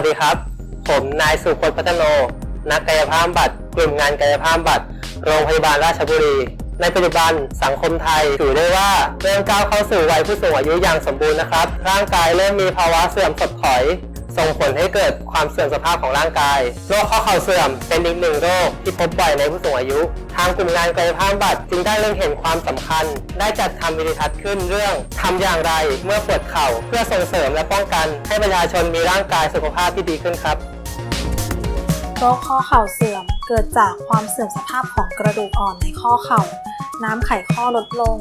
วัสดีครับ ผมนายสุพจน์พัฒโน นักกายภาพบัตรกลุ่มงานกายภาพบำบัตรโรงพยาบาลราชบุรี ในปัจจุบันสังคมไทยถือได้ว่าเริ่มก้าวเข้าสู่วัยผู้สูงอายุอย่างสมบูรณ์นะครับ ร่างกายเริ่มมีภาวะเสื่อมถดถอย ส่งผลให้เกิดความเสื่อมสภาพของร่างกาย โรคข้อเข่าเสื่อมเป็นอีกหนึ่งโรคที่พบบ่อยในผู้สูงอายุ ทางกลุ่มงานกายภาพบัตรจึงได้เล็งเห็นความสำคัญ ได้จัดทำวิดีทัศน์ขึ้นเรื่องทำอย่างไรเมื่อปวดเข่าเพื่อส่งเสริมและป้องกัน ให้ประชาชนมีร่างกายสุขภาพที่ดีขึ้นครับโรคข้อเข่าเสื่อมเกิดจากความเสื่อมสภาพของกระดูกอ่อนในข้อเข่า น้ำไขข้อลดลง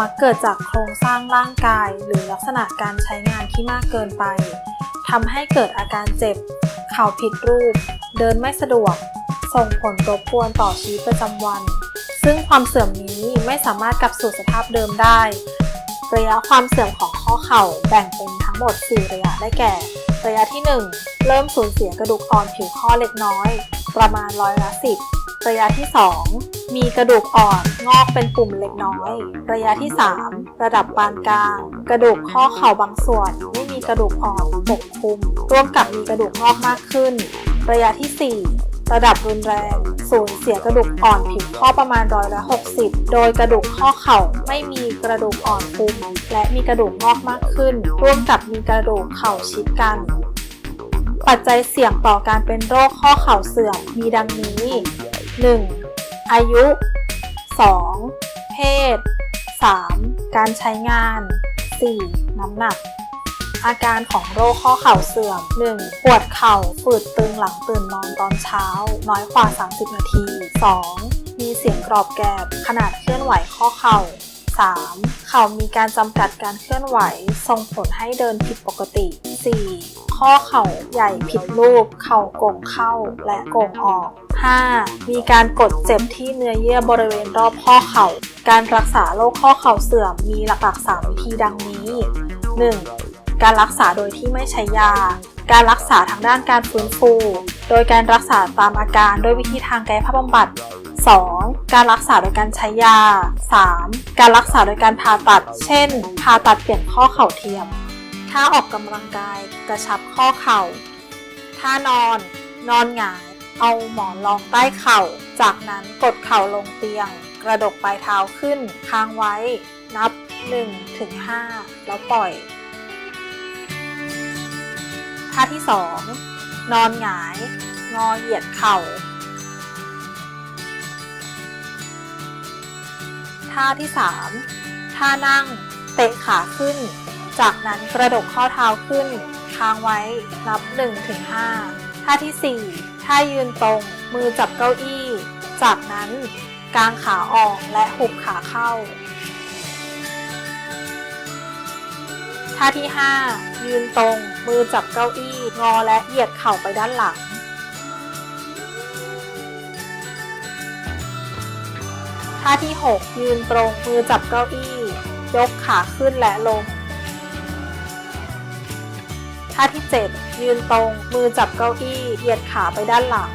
มักเกิดจากโครงสร้างร่างกาย หรือลักษณะการใช้งานที่มากเกินไป ทำให้เกิดอาการเจ็บ เข่าผิดรูป เดินไม่สะดวก ส่งผลรบกวนต่อชีวิตประจำวัน ซึ่งความเสื่อมนี้ไม่สามารถกลับสู่สภาพเดิมได้ ระยะความเสื่อมของข้อเข่าแบ่งเป็นทั้งหมด 4 ระยะได้แก่ ระยะที่ 1 เริ่มสูญเสียกระดูกอ่อนผิวข้อเล็กน้อย ประมาณร้อยละ10ระยะที่ 2 มีกระดูกอ่อนงอกเป็นปุ่มเล็กน้อย ระยะที่ 3 ระดับปานกลาง กระดูกข้อเข่าบางส่วนไม่ กระดูกอ่อนปกคลุม ร่วมกับมีกระดูกงอกมากขึ้น ระยะที่ 4 ระดับรุนแรงสูญเสียกระดูกอ่อนผิวข้อประมาณร้อยละ60 โดยกระดูกข้อเข่าไม่มีกระดูกอ่อนคลุมและมีกระดูกงอกมากขึ้น ร่วมกับมีกระดูกเข่าชิดกัน ปัจจัยเสี่ยงต่อการเป็นโรคข้อเข่าเสื่อมมีดังนี้ 1. อายุ 2. เพศ 3. การใช้งาน 4. น้ำหนัก อาการของโรคข้อเข่าเสื่อม 1. ปวดเข่าฝืดตึงหลังตื่นนอนตอนเช้า น้อยกว่า 30 นาที 2. มีเสียงกรอบแกรบขนาดเคลื่อนไหวข้อเข่า 3. เข่ามีการจำกัดการเคลื่อนไหว ส่งผลให้เดินผิดปกติ 4. ข้อเข่าใหญ่ผิดรูป เข่าโก่งเข้าและโก่งออก 5. มีการกดเจ็บที่เนื้อเยื่อบริเวณรอบข้อเข่า การรักษาโรคข้อเข่าเสื่อมมีหลักๆ3วิธีดังนี้ 1. การรักษาโดยที่ไม่ใช้ยา การรักษาทางด้านการฟื้นฟู โดยการรักษาตามอาการด้วยวิธีทางกายภาพบำบัด 2. การรักษาโดยการใช้ยา 3. การรักษาโดยการผ่าตัด เช่น ผ่าตัดเปลี่ยนข้อเข่าเทียมถ้าออกกำลังกายกระชับข้อเข่าถ้านอน นอนหงาย เอาหมอนรองใต้เข่า จากนั้นกดเข่าลงเตียง กระดกปลายเท้าขึ้น ค้างไว้ นับ1ถึง5แล้วปล่อย ท่าที่ 2 นอนหงาย งอเหยียดเข่า ท่าที่ 3 ท่านั่ง เตะขาขึ้น จากนั้นกระดกข้อเท้าขึ้น ค้างไว้นับ1-5ท่าที่ 4 ท่ายืนตรง มือจับเก้าอี้ จากนั้นกางขาออกและหุบขาเข้า ท่าที่ 5 ยืนตรง มือจับเก้าอี้ งอและเหยียดเข่าไปด้านหลัง ท่าที่ 6 ยืนตรง มือจับเก้าอี้ ยกขาขึ้นและลง ท่าที่ 7 ยืนตรง มือจับเก้าอี้ เหยียดขาไปด้านหลัง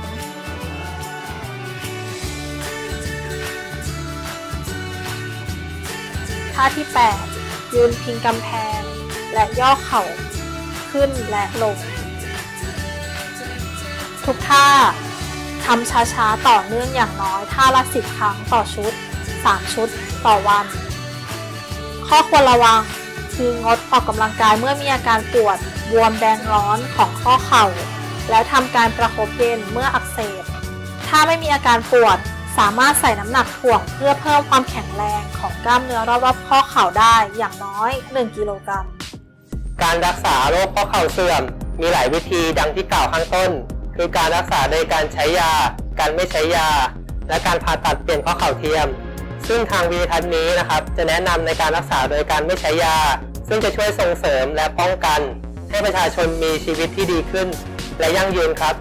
ท่าที่ 8 ยืนพิงกำแพง และย่อเข่าขึ้นและลง ทุกท่าทำช้าๆต่อเนื่องอย่างน้อยท่าละ10 ครั้งต่อชุด 3 ชุดต่อวัน ข้อควรระวังคืองดออกกำลังกายเมื่อมีอาการปวดบวมแดงร้อนของข้อเข่า และทำการประคบเย็นเมื่ออักเสบ ถ้าไม่มีอาการปวดสามารถใส่น้ำหนักถ่วงเพื่อเพิ่มความแข็งแรงของกล้ามเนื้อรอบๆข้อเข่าได้อย่างน้อย 1 กิโลกรัม การรักษาโรคข้อเข่าเสื่อม มีหลายวิธีดังที่กล่าวข้างต้น คือการรักษาโดยการใช้ยา การไม่ใช้ยา และการผ่าตัดเปลี่ยนข้อเข่าเทียม ซึ่งทางวีทัศน์นี้นะครับจะแนะนำในการรักษาโดยการไม่ใช้ยา ซึ่งจะช่วยส่งเสริมและป้องกัน ให้ประชาชนมีชีวิตที่ดีขึ้น และยั่งยืนครับ